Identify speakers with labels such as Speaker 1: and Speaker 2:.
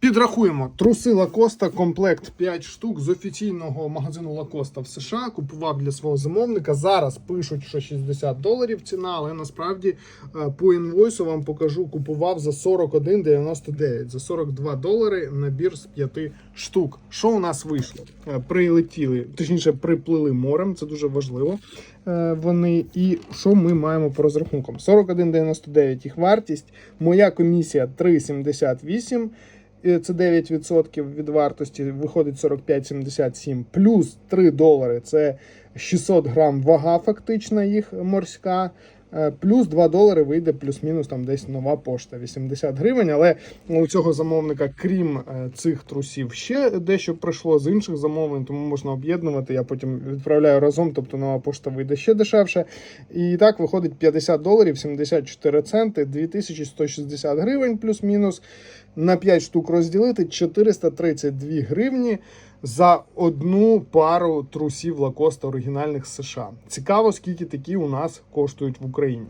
Speaker 1: Підрахуємо труси Лакоста, комплект 5 штук з офіційного магазину Лакоста в США. Купував для свого замовника. Зараз пишуть, що 60 доларів ціна, але насправді е, по інвойсу вам покажу. Купував за 41,99. За 42 долари набір з 5 штук. Що у нас вийшло? Е, Прилетіли, точніше, приплили морем. Це дуже важливо. Е, Вони і що ми маємо по розрахункам? 41,99 їх вартість. Моя комісія 3,78. Це 9% від вартості, виходить 45,77 плюс 3 долари. Це 600 грам вага, фактична їх морська. Е, Плюс 2 долари вийде плюс-мінус там десь нова пошта 80 гривень. Але у цього замовника, крім е, цих трусів, ще дещо прийшло з інших замовлень, тому можна об'єднувати. Я потім відправляю разом, тобто нова пошта вийде ще дешевше. І так виходить 50 доларів 74 центи, 2160 гривень плюс-мінус. На 5 штук розділити 432 гривні за одну пару трусів Лакоста оригінальних США. Цікаво, скільки такі у нас коштують в Україні.